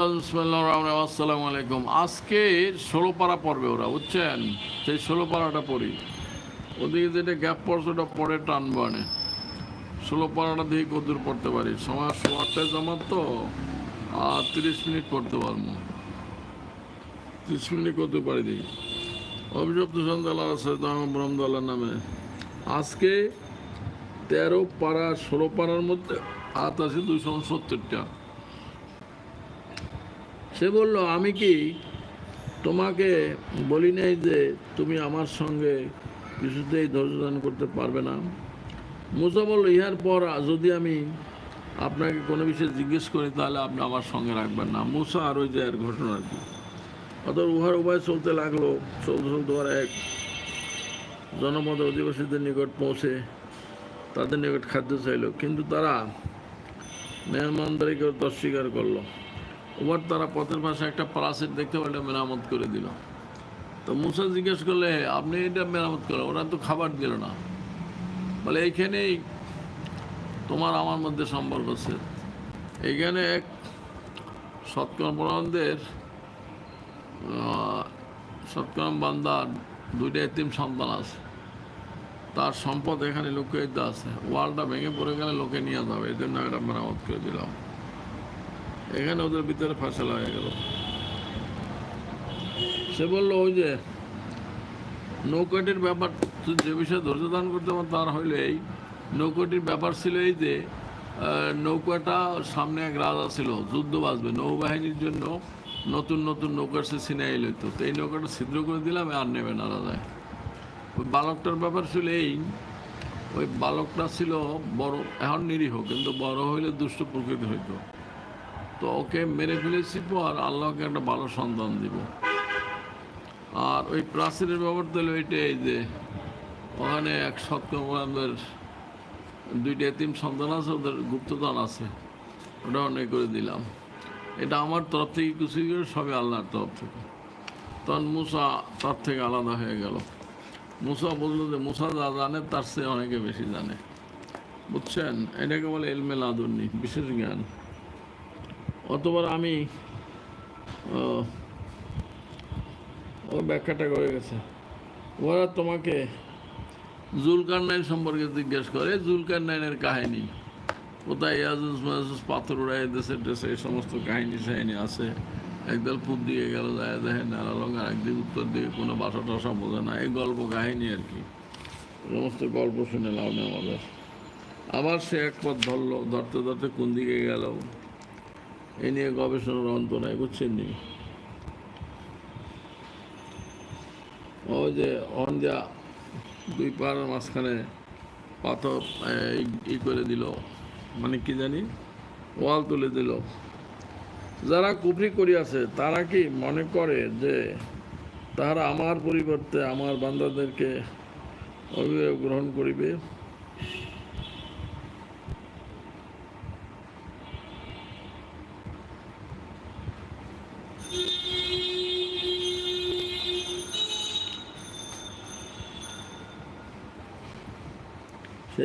আসসালামু আলাইকুম আজকে ষোলো পাড়া পড়বে ওরা, বুঝছেন? সেই ষোলো পাড়াটা পড়ি। ওদিকে যেটা গ্যাপ পড়ছে, ওটা পরে টানবো আনে ষোলো পাড়াটা দিয়ে কদূর পড়তে পারি। সময় আটটায় জমার তো, আর তিরিশ মিনিট পড়তে পারব। তিরিশ মিনিট করতে পারি দিই অভিযুক্ত সন্তাল্লাহ ব্রহ্মদাল্লার নামে। আজকে তেরো পাড়া, ষোলো পাড়ার মধ্যে হাত আছে দুশো সত্তরটা সে বলল, আমি কি তোমাকে বলি নাই যে তুমি আমার সঙ্গে কিছুতেই ধৈর্য ধারণ করতে পারবে না? মুসা বলল, ইহার পর যদি আমি আপনাকে কোনো বিষয়ে জিজ্ঞেস করি, তাহলে আপনি আমার সঙ্গে রাখবেন না। মুসা আর ওই যে এর ঘটনা কি? অত উহার উভয় চলতে লাগল। চলতে চলতে ওরা এক জনমত অধিবাসীদের নিকট পৌঁছে তাদের নিকট খাদ্য চাইল, কিন্তু তারা মেহমানদারিকে অস্বীকার করল। ওবার তারা পথের পাশে একটা প্রাচীর দেখতে পেলে মেরামত করে দিল। তো মুসা জিজ্ঞেস করলে, আপনি এটা মেরামত করলেন ওরা তো খাবার দিল না। বলে, এইখানেই তোমার আমার মধ্যে সম্পর্ক আছে। এইখানে এক সৎকর্মদের সৎকর্ম বান্দার দুইটা এতিম সন্তান আছে। তার সম্পদ এখানে লুকিয়ে আছে। ওয়ালটা ভেঙে পড়ে গেলে লোকে নিয়ে যাবে এই জন্য এটা মেরামত করে দিলাম। এখানে ওদের ভিতরে ফাঁসলা হয়ে গেল। সে বলল, ওই যে নৌকাটির ব্যাপার যে বিষয়ে ধৈর্য দান করতে পার তার হইলে এই। নৌকাটির ব্যাপার ছিল এই যে নৌকাটা সামনে এক রাজা ছিল, যুদ্ধ বাঁচবে। নৌবাহিনীর জন্য নতুন নতুন নৌকার সে সিনাই লইতো। তো এই নৌকাটা ছিদ্র করে দিলাম, আর নেবে না রাজায় ওই বালকটার ব্যাপার ছিল এই, ওই বালকটা ছিল বড়, এখন নিরীহ, কিন্তু বড় হইলে দুষ্ট প্রকৃতি হইতো। তো ওকে মেরে ফেলেছি পর আল্লাহকে একটা ভালো সন্তান দিব। আর ওই প্রাচীরের ব্যাপার তাহলে ওইটাই যে ওখানে এক সৎকর্মের দুইটা এতিম সন্তান আছে, ওদের গুপ্তদান আছে। ওটা অনেক করে দিলাম। এটা আমার তরফ থেকে কিছু করে সবই আল্লাহর তরফ থেকে। তখন মুসা তার থেকে আলাদা হয়ে গেল। মুসা বলল যে, মুসা যা জানে তার চেয়ে অনেকে বেশি জানে। বুঝছেন? এটাকে বলে এলমেল লাদুন্নি, বিশেষ জ্ঞান। অতবার আমি, ও ব্যাখ্যাটা করে গেছে। ওরা তোমাকে জুলকার নাইন সম্পর্কে জিজ্ঞেস করে জুলকার নাইনের কাহিনী। কোথায় ইয়াজুস মাহুস পাথর উড়াই দেশে দেশে এই সমস্ত কাহিনী সাহিনী আছে। একদল পূব দিকে গেল, যায় দেখে নারালং আর একদিন উত্তর দিকে কোনো বাসা টাসা বোঝে না। এই গল্প কাহিনী আর কি। সমস্ত গল্প শুনে লাভ নেই আমাদের। আবার সে এক পথ ধরলো, ধরতে ধরতে কোন দিকে গেল? এ নিয়ে গবেষণার অন্ত নাই, বুঝছেন নি? ওই যে অনজা দুই পাড়ার মাঝখানে পাথর ই করে দিল মানে কি জানি? ওয়াল তুলে দিল। যারা কুফরি করিয়াছে, তারা কি মনে করে যে তারা আমার পরিবর্তে আমার বান্দাদেরকে অভিভাবক গ্রহণ করিবে?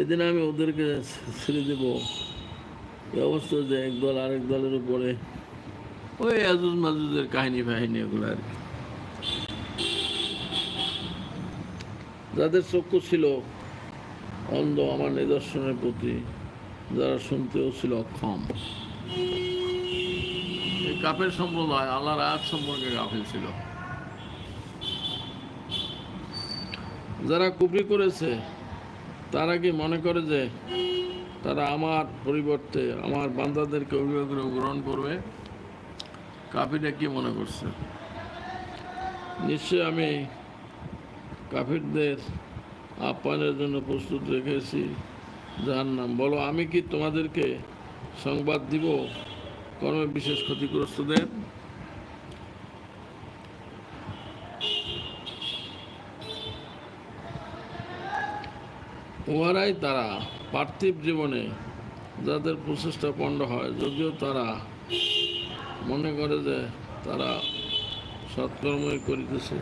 সেদিন আমি ওদেরকে ছেড়ে দেব। এই অবস্থা যে এক দল আরেক দলের উপরে। ওই আজুজ মাজুজের কাহিনী ফাহিনী এগুলো আর যাদের চক্ষু ছিল অন্ধ, আমার নিদর্শনের প্রতি যারা শুনতেও ছিল অক্ষম। এই কাপের সম্প্রদায়, আল্লাহর আয়াত সম্পর্কে গাফিল ছিল। যারা কুপরি করেছে তারা কি মনে করে যে তারা আমার পরিবর্তে আমার বান্দাদেরকে অভিভাবক গ্রহণ করবে? কাফিরা কি মনে করছে? নিশ্চয় আমি কাফিরদের আপ্যায়নের জন্য প্রস্তুত রেখেছি যার নাম বলো, আমি কি তোমাদেরকে সংবাদ দিব কর্মে বিশেষ ক্ষতিগ্রস্তদের? উহারাই তারা পার্থিব জীবনে যাদের প্রচেষ্টা পণ্ড হয়, যদিও তারা মনে করে যে তারা সৎকর্মই করিতেছে।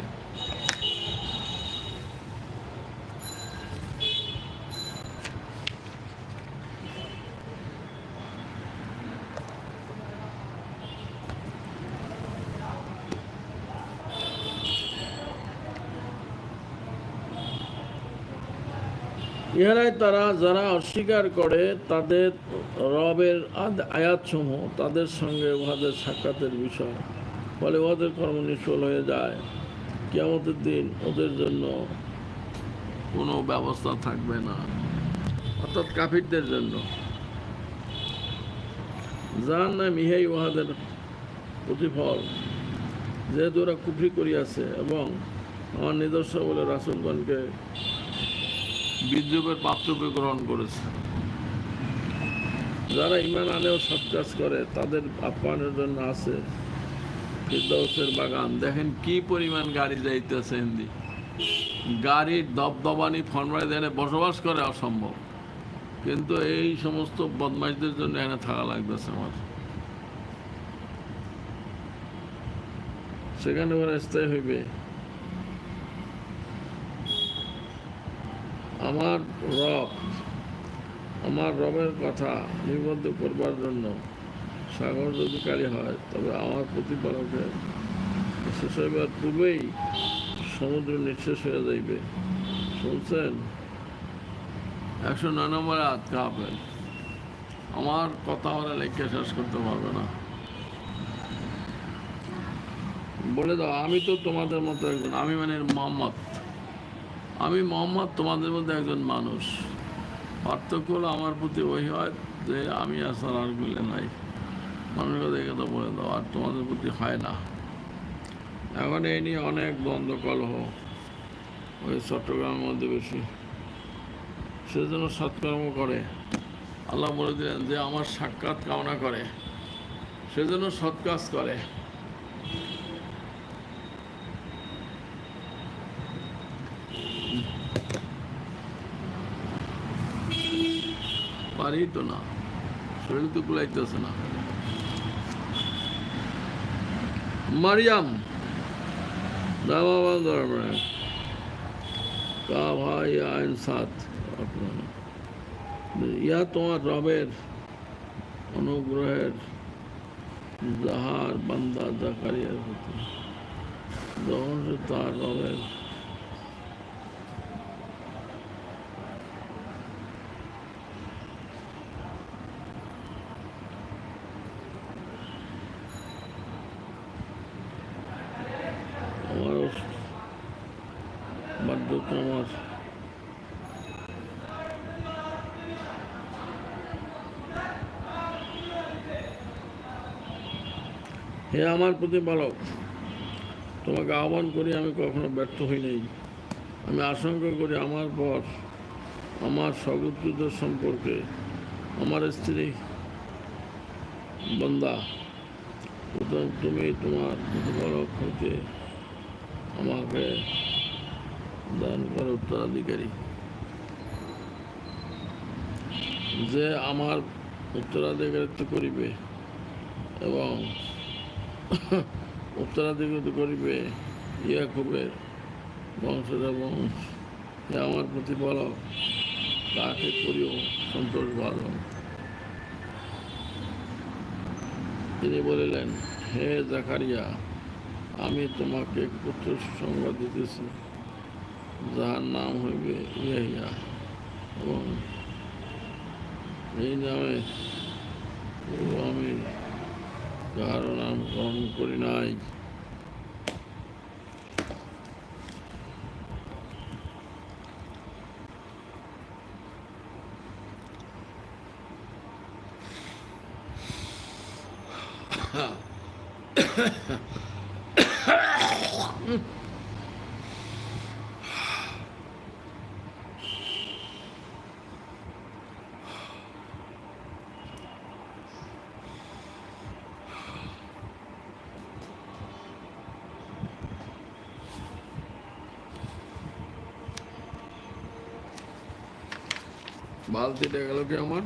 ইহারাই তারা যারা অস্বীকার করে, তাদের রবের আয়াতসমূহ তাদের সঙ্গে উহাদের সাক্ষাতের বিষয়। ফলে উহাদের কর্ম নিষ্ফল হয়ে যায়। কেমতের দিন ওদের জন্য কোনো ব্যবস্থা থাকবে না। অর্থাৎ কাফিরদের জন্য। যার নাম ইহাই উহাদের প্রতিফল। যেহেতু ওরা কুফরি করিয়াছে এবং আমার নিদর্শ বলে রাসুলগণকে বিদ্রুপের পাত্রকে গ্রহণ করেছে। যারা ইমান আনেও সৎ কাজ করে, তাদের আপ্যায়নের জন্য আছে ফিরদৌসের বাগান। দেখেন কি পরিমাণ গাড়ি যাইতেছে হিন্দি গাড়ির দবদবানি ফরমাই দেনে বসবাস করে অসম্ভব। কিন্তু এই সমস্ত বদমাইশদের জন্য এখানে থাকা লাগতেছে আমার। সেখানে ওরা স্থায়ী হইবে। আমার রব, আমার রবের কথা নিবদ্ধ করবার জন্য সাগর যদি কালী হয়, তবে আমার প্রতিপালকের শেষ হইবার পূর্বেই সমুদ্র নিঃশেষ হয়ে যাইবে। শুনছেন? একশো নয় নম্বর হাত কাঁপেন আমার কথা ওরা লেখা শেষ করতে পারবে না। বলে দাও, আমি তো তোমাদের মতো একজন, আমি মানে মোহাম্মদ। আমি মোহাম্মদ, তোমাদের মধ্যে একজন মানুষ। পার্থক্য হলো আমার প্রতি ওই হয় যে আমি আসার আর গুলে নাই। মানুষকে দেখে তো বলে দাও, আর তোমাদের প্রতি হয় না। এখন এই নিয়ে অনেক দ্বন্দ্ব কলহ ওই চট্টগ্রামের মধ্যে বেশি। সেজন্য সৎকর্ম করে। আল্লাহ বলে দিলেন যে আমার সাক্ষাৎ কামনা করে। সেজন্য সৎ কাজ করে। পারি না। শরীর তো কুলাইতেছে না। মারিয়াম ইয়া তোমার রবের অনুগ্রহের যাহার বান্দা জাকারিয়ার সে তার রবের আমার হে আমার প্রতিপালক তোমাকে আহ্বান করি আমি কখনো ব্যর্থ হই নাই। আমি আশঙ্কা করি আমার পর আমার সগোত্রীদের সম্পর্কে, আমার স্ত্রী বন্দা তুমি তোমার প্রতিপালক হইতে আমাকে উত্তরাধিকারী যে আমার উত্তরাধিকারিত্ব করিবে এবং উত্তরাধিকারিত্ব করিবে ইয়াকুবের বংশধর বংশ হে আমার প্রতিপালক, তাকে করিও সন্তোষ ভালো তিনি বলিলেন, হে জাকারিয়া, আমি তোমাকে পুত্র সংবাদ দিতেছি। যাহার নাম হইবে ইয়াহিয়া এবং এই নামে আমি কারও নাম গ্রহণ করি নাই বালতিটা গেল কি আমার?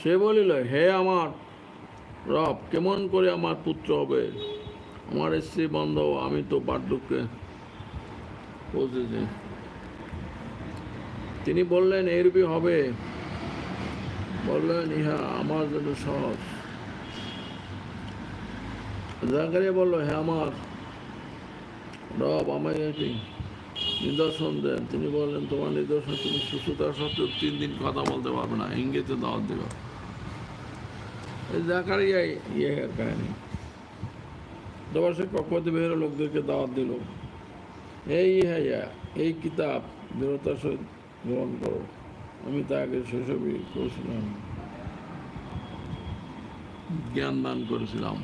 সে বলিল, হে আমার রব, কেমন করে আমার পুত্র হবে? আমার স্ত্রী বন্ধ আমি তো বার্ধক্যে পৌঁছেছি। তিনি বললেন, এরূপই হবে। বললেন, ইহা আমার জন্য সহজ। জাকারিয়া বলল হ্যাঁ আমার রব আমায় একটি নিদর্শন দেন। তিনি বললেন, তোমার নিদর্শন তুমি সুস্থতা সত্ত্বেও তিন দিন কথা বলতে পারবে না, ইঙ্গিতে দাওয়াত দেবে। এই জাকারিয়া ইয়ে কাহিনী। তারপর সে কক্ষতে বেরো লোকদেরকে দাওয়াত দিল। এই হ্যাঁ এই কিতাব দৃঢ়তার সহিত গ্রহণ করো। আমি তাকে শৈশবই করেছিলাম জ্ঞান দান করেছিলাম।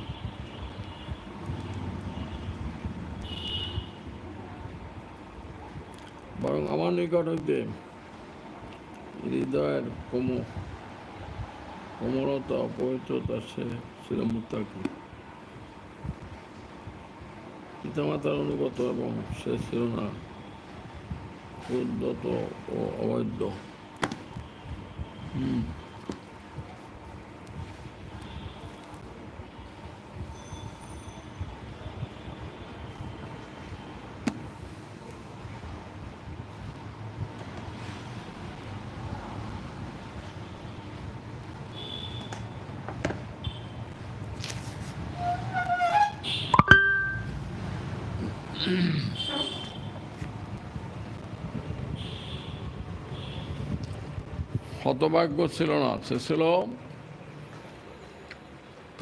বরং আমার নিকট হইতে হৃদয়ের কোম, কোমলতা, পবিত্রতা সে ছিল মুত্তাকি পিতামাতার অনুগত এবং সে ছিল না উদ্যত ও অবৈধ। হুম। হতভাগ্য ছিল না সে ছিল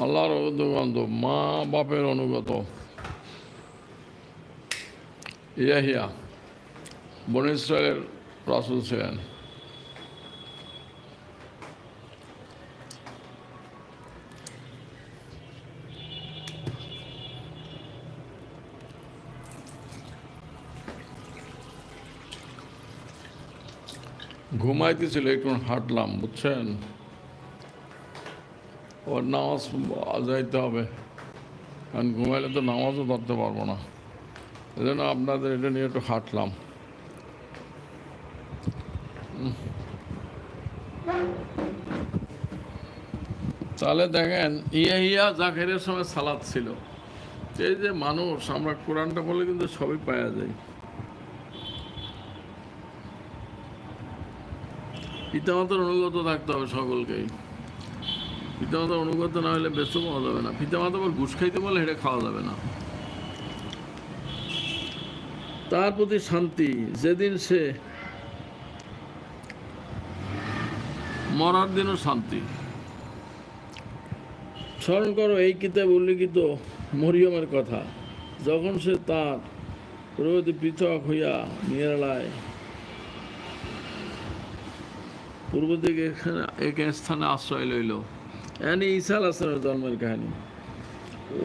আল্লাহর অনুগন্ধ মা বাপের অনুগত। ইয়াহিয়া বনেশ্বরের রাসুল ছিলেন। ঘুমাইতেছিল একটু হাঁটলাম, বুঝছেন? ওর নামাজ যাইতে হবে। কারণ ঘুমাইলে তো নামাজও ধরতে পারব না। এই জন্য আপনাদের এটা নিয়ে একটু হাঁটলাম। তাহলে দেখেন, ইয়া ইয়া জাকেরের সময় সালাদ ছিল। এই যে মানুষ, আমরা কোরআনটা বলে কিন্তু সবই পাওয়া যায়। পিতামাতার অনুগত থাকতে হবে সকলকেই। পিতামাতার অনুগত না হলে বেশ পাওয়া যাবে না। পিতামাতা আবার ঘুষ খাইতে বলে হেঁটে খাওয়া যাবে না। তার প্রতি শান্তি। যেদিন সে মরার দিনও শান্তি। স্মরণ করো, এই কিতাব উল্লিখিত মরিয়মের কথা। যখন সে তার রোদ পৃথক হইয়া নিরালায় পূর্ব দিকে এক স্থানে আশ্রয় লইল। এনি ঈসা আলাহামের জন্মের কাহিনী।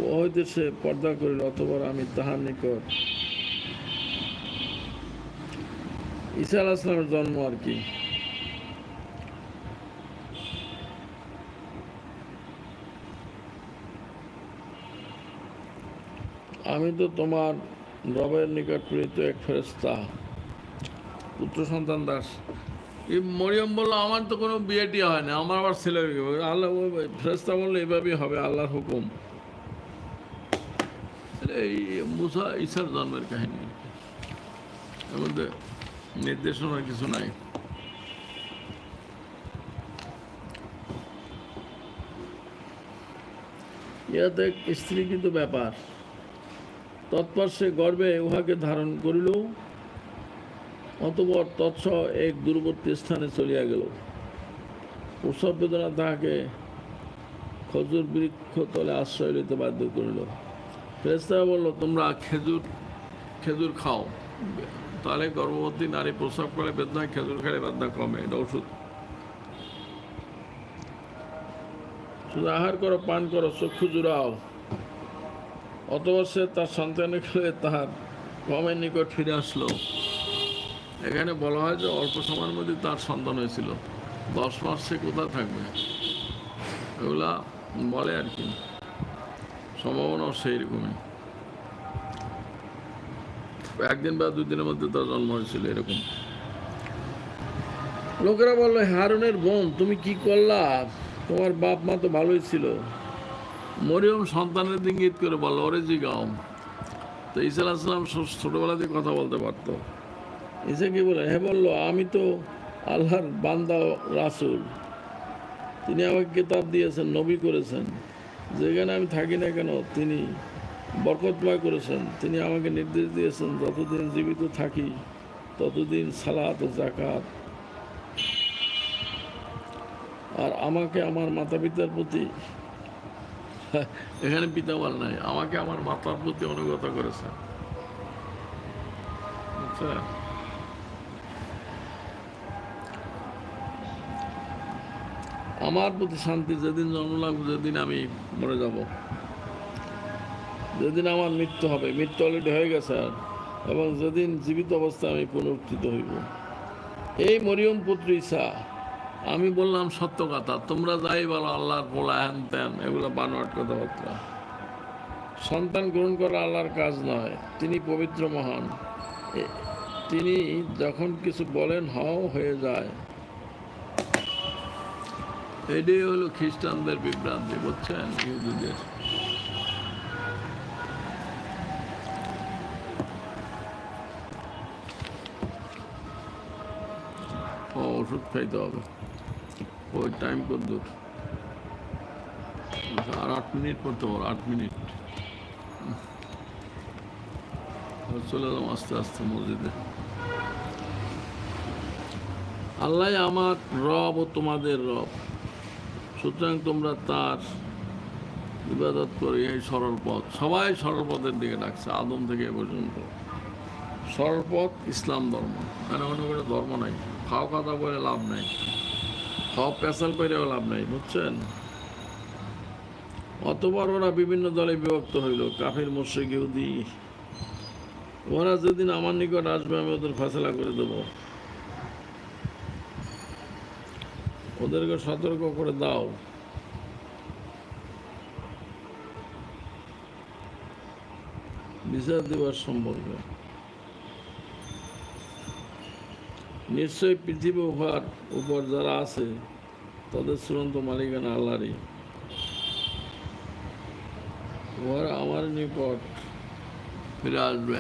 ও হইতে সে পর্দা করিল অতবার আমি তাহার নিকট। ঈসা আলাহামের জন্ম আর কি। আমি তো তোমার রবের নিকট প্রেরিত এক ফেরেস্তা পুত্র সন্তান দাস। মরিয়ম বলল, আমার তো কোনো বিয়েটি হয় না, আমার আবার ছেলে আল্লাহ ফেরেস্তা বলল এভাবেই হবে, আল্লাহর হুকুম। এই মুসা ঈশার জন্মের কাহিনী এর মধ্যে নির্দেশনার কিছু নাই। এক স্ত্রী কিন্তু ব্যাপার। তৎপর সে গর্বে উহাকে ধারণ করিল। অতপর তৎস এক দূরবর্তী স্থানে চলিয়া গেল। প্রসব বেদনা তাহাকে খজুর বৃক্ষ তলে আশ্রয় লইতে বাধ্য করিল। ফেরেস্তা বলল, তোমরা খেজুর খেজুর খাও। তাহলে গর্ভবতী নারী প্রসব করে বেদনা খেজুর খেলে বেদনা কমে, এটা ওষুধ। শুধু আহার করো, পান করো চক্ষু জুড়াও। অতবার সে তার সন্তানের খেলে তাহার কমের নিকট ফিরে আসলো। এখানে বলা হয় যে অল্প সময়ের মধ্যে তার সন্তান হয়েছিল। দশ মাস সে কোথায় থাকবে? এগুলা বলে আর কি। সম্ভাবনাও সেই রকমই একদিন বা দুই দিনের মধ্যে তার জন্ম হয়েছিল এরকম। লোকেরা বলল, হারুনের বোন, তুমি কি করলা? তোমার বাপ মা তো ভালোই ছিল। মরিয়ম সন্তানের ইঙ্গিত করে বলল, ওরে জিগাও তো ঈসা আসলাম ছোটবেলাতে কথা বলতে পারতো। এসে কি বলে হ্যাঁ বলল, আমি তো আল্লাহর বান্দা রাসুল। তিনি আমাকে কিতাব দিয়েছেন, নবী করেছেন। যেখানে আমি থাকি না কেন, তিনি বরকতময় করেছেন। তিনি আমাকে নির্দেশ দিয়েছেন, যতদিন জীবিত থাকি, ততদিন সালাত ও জাকাত আর আমাকে আমার মাতা পিতার প্রতি, এখানে পিতা বল নাই, আমাকে আমার মাতার প্রতি অনুগত করেছেন। আচ্ছা। আমার প্রতি শান্তি যেদিন জন্ম লাগবে, যেদিন আমি মরে যাব। যেদিন আমার মৃত্যু হবে, মৃত্যু অলরেডি হয়ে গেছে আর। এবং যেদিন জীবিত অবস্থায় আমি পুনরুত্থিত হইব। এই মরিয়ম পুত্র ঈসা, আমি বললাম, সত্য কথা, তোমরা যাই বলো, আল্লাহর পোলা হ্যান ত্যান এগুলো বানোয়াট কথাবার্তা। সন্তান গ্রহণ করা আল্লাহর কাজ নয়, তিনি পবিত্র মহান। তিনি যখন কিছু বলেন, হও হয়ে যায়। এটাই হলো খ্রিস্টানদের বিভ্রান্তি, বুঝছেন? ইহুদিদের। ওষুধ খাইতে হবে। ওই টাইম কত দূর আর আট মিনিট পারো আট মিনিট। চলে যাব আস্তে আস্তে মসজিদে। আল্লাহ আমার রব ও তোমাদের রব। সুতরাং তোমরা তার ইবাদত করে এই সরল পথ। সবাই সরল পথের দিকে ডাকছে, আদম থেকে এ পর্যন্ত। সরল পথ ইসলাম ধর্ম। মানে অন্য কোনো ধর্ম নাই। খাও কথা বলে লাভ নাই। খাও পেশাল করেও লাভ নাই, বুঝছেন? অতবার ওরা বিভিন্ন দলে বিভক্ত হইল, কাফির মোর্শেক ইহুদি। ওরা যেদিন আমার নিকট আসবে, আমি ওদের ফেসলা করে দেবো। ওদেরকে সতর্ক করে দাও। বিচার দিবস সম্পর্কে। নিশ্চয়ই পৃথিবী উপর উপর যারা আছে, তাদের চূড়ান্ত মালিকানা আল্লাহরই। ওরা আমার নিকট ফিরে আসবে।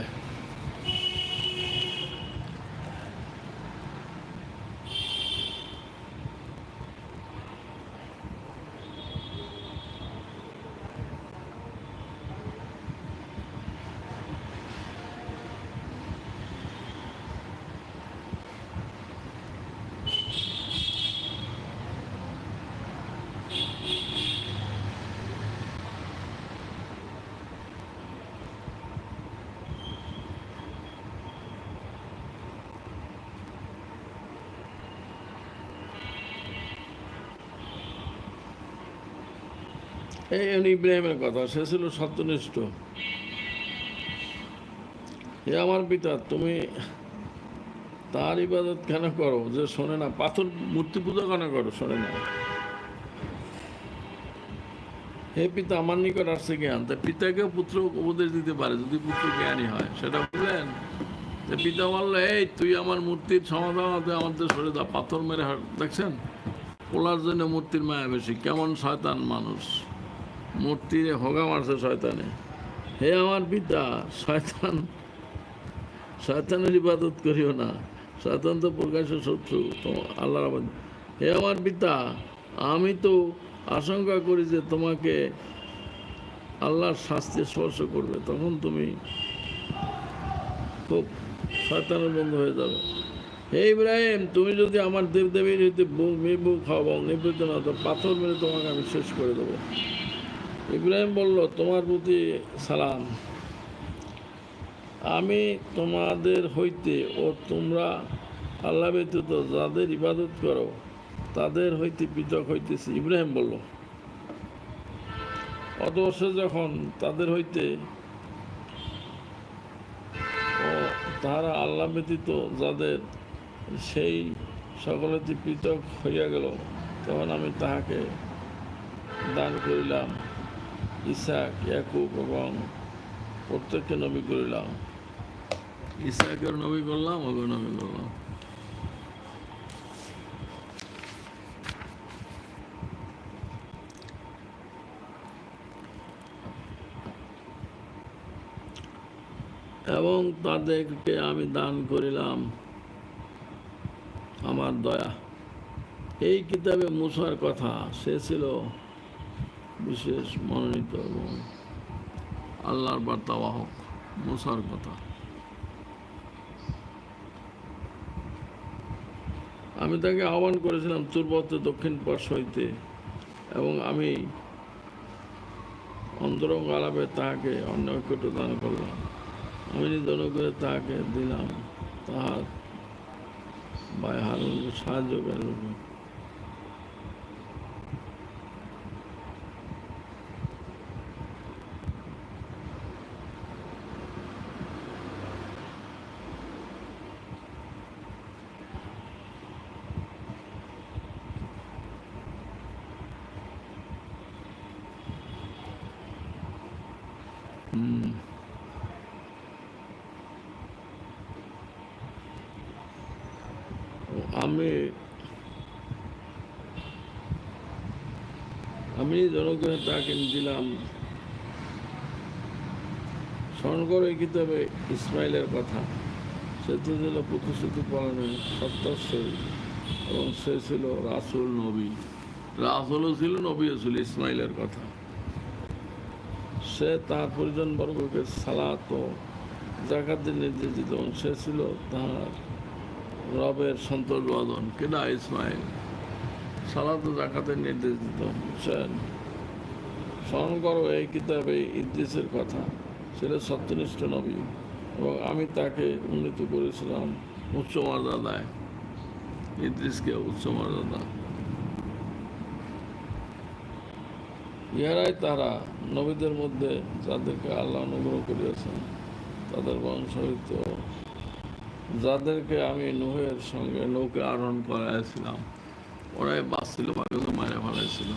এই ইব্রাহিমের কথা, সে ছিল সত্যনিষ্ঠ। হে আমার পিতা, তুমি তার ইবাদত কেন করো? যে শোনে না, পাথর মূর্তি পূজা কেন করো? শোনে না। হে পিতা, আমার নিকট আসছে জ্ঞান। তা পিতাকেও পুত্র উপদেশ দিতে পারে, যদি পুত্র জ্ঞানী হয়। সেটা বুঝলেন? যে পিতা বলল, এই, তুই আমার মূর্তির সমাধান আমাদের সরে দা পাথর মেরে দেখছেন? পোলার জন্য মূর্তির মায়া বেশি, কেমন শয়তান মানুষ। মূর্তি হোগা মারছে শয়তানে। হে আমার পিতা, শয়তান, শয়তানের ইবাদত করিও না। শয়তান তো প্রকাশ্য শত্রু আল্লাহর হে আমার পিতা, আমি তো আশঙ্কা করি যে তোমাকে আল্লাহর শাস্তি স্পর্শ করবে, তখন তুমি খুব শয়তানের বন্ধ হয়ে যাবে। হে ইব্রাহিম, তুমি যদি আমার দেবদেবীর হইতে মেয়ে বউ খাওয়াও নিবৃত্ত না তো পাথর মেরে তোমাকে আমি শেষ করে দেবো। ইব্রাহিম বলল, তোমার প্রতি সালাম। আমি তোমাদের হইতে ও তোমরা আল্লাহ ব্যতীত যাদের ইবাদত করো, তাদের হইতে পৃথক হইতেছি। ইব্রাহিম বলল অত বর্ষ যখন তাদের হইতে তাহারা আল্লাহ ব্যতীত যাদের সেই সকলেতে পৃথক হইয়া গেল, তখন আমি তাহাকে দান করিলাম। ইসাক, ইয়াকুব এবং প্রত্যেককে নবী করিলাম। ইসাকের নবী করলাম ওকে নবী করলাম। এবং তাদেরকে আমি দান করিলাম আমার দয়া। এই কিতাবে মুসার কথা সে ছিল বিশেষ মনোনীত এবং আল্লাহর বার্তাবাহক মুসার কথা। আমি তাকে আহ্বান করেছিলাম তুর্বতে দক্ষিণ পার্শ্ব হইতে এবং আমি অন্তরঙ্গ আলাপে তাহাকে অন্য ঐক্যট দান করলাম। আমি নিজ করে তাহাকে দিলাম, তাহার ভাই হারুন সাহায্যকারী রূপে আমি আমি জনগণের তাকে দিলাম। স্মরণ কিতাবে ইসমাইলের কথা। সে তো ছিল প্রতিশ্রুতি পালনের সত্যাশ্বরী এবং সে ছিল রাসুল নবী। রাসুলও ছিল, নবীও ছিল ইসমাইলের কথা। সে তার পরিজন বর্গকে সালাত ও জাকাতের নির্দেশ দিত এবং সে ছিল তাহার রবের সন্তোষ বাদন কেনা ইসমাইল? সালাত ও জাকাতের নির্দেশ দিত বুঝছেন স্মরণ করো, এই কিতাবে ইদ্রিসের কথা। ছেলে সত্যনিষ্ঠ নবী এবং আমি তাকে উন্নীত করেছিলাম উচ্চ মর্যাদায়। ইদ্রিসকে উচ্চ মর্যাদা। ইহারাই তারা নবীদের মধ্যে যাদেরকে আল্লাহ অনুগ্রহ করিয়াছেন, তাদের বংশ হইত যাদেরকে আমি নুহের সঙ্গে নৌকে আরোহণ করাইছিলাম ওরাই বাঁচছিল বাকিকে মারে ফেলাইছিল।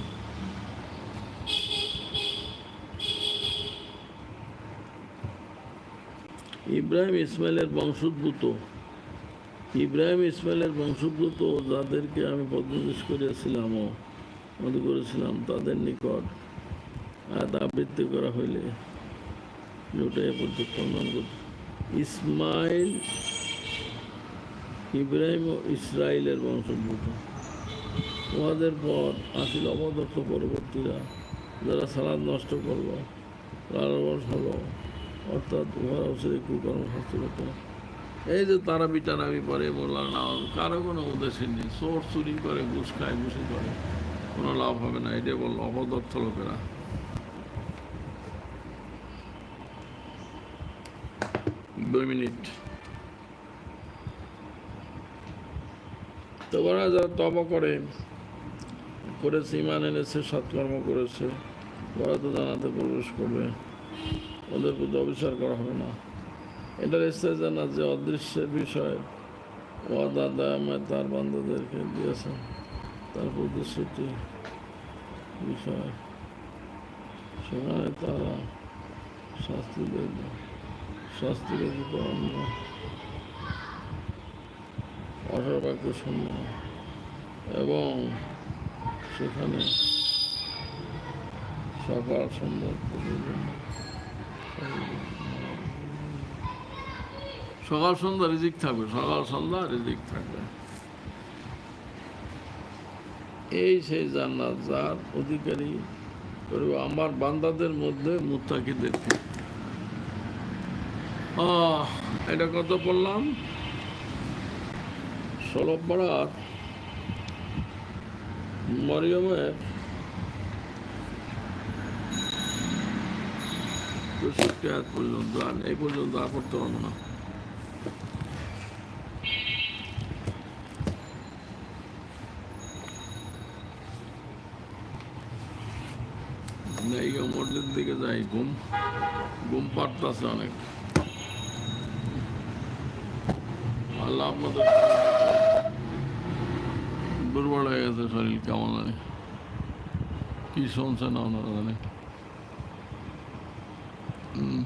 ইব্রাহিম ইসমাইলের বংশোদ্ভূত। ইব্রাহিম ইসমাইলের বংশোদ্ভূত যাদেরকে আমি পদ্মদেশ করিয়াছিলাম মনে করেছিলাম তাদের নিকট। আয়াত আবৃত্তি করা হইলে লুটাইয়া প্রত্যক্ষণ করত। ইসমাইল ইব্রাহিম ও ইসরায়েলের বংশোদ্ভূত। উহাদের পর আসিল অবদত্ত পরবর্তীরা। যারা সালাদ নষ্ট করল লালবস হলো, অর্থাৎ উহারা হচ্ছে কুকর্ম শাস্ত্রগত এই যে তারা বিটারাবি পরে বললাম না কারও কোনো উদ্দেশ্য নেই চোর চুরি করে, ঘুষ খায়, ঘুষি করে। কোনো লাভ হবে না, এটাই বলল অপদর্থ লোকেরা। দুই মিনিট। তো ওরা যারা তব করে, করেছে, ইমান এনেছে, সৎকর্ম করেছে, ওরা তো জানাতে প্রবেশ করবে। ওদের প্রতি অবিচার করা হবে না। এটার স্থায়ী জানা যে অদৃশ্যের বিষয় ও দাদা তার বান্ধবদেরকে দিয়েছেন তার প্রতিশ্রুতি। বিষয়। সেখানে তারা শাস্তি দেবে। শাস্তি ব্যতীত অন্য শূন্য। এবং সেখানে সকাল সন্ধ্যা সকাল সন্ধ্যা রিজিক থাকবে। সকাল সন্ধ্যা রিজিক থাকবে। এই সেই জান্নাত যার অধিকারী করব। আমার বান্দাদের মধ্যে মুত্তাকিদেরকে এটা কত পড়লাম? ষোলো পাড়ার। মরিয়মের পর্যন্ত আর এই পর্যন্ত আর পড়তে পারব না এই মসজিদ দিকে যাই, ঘুম ঘুম পাড়তেছে অনেক। আল্লাহ আপনাদের দুর্বল হয়ে গেছে শরীর, কেমন কি শুনছে না ওনারা জানে। হুম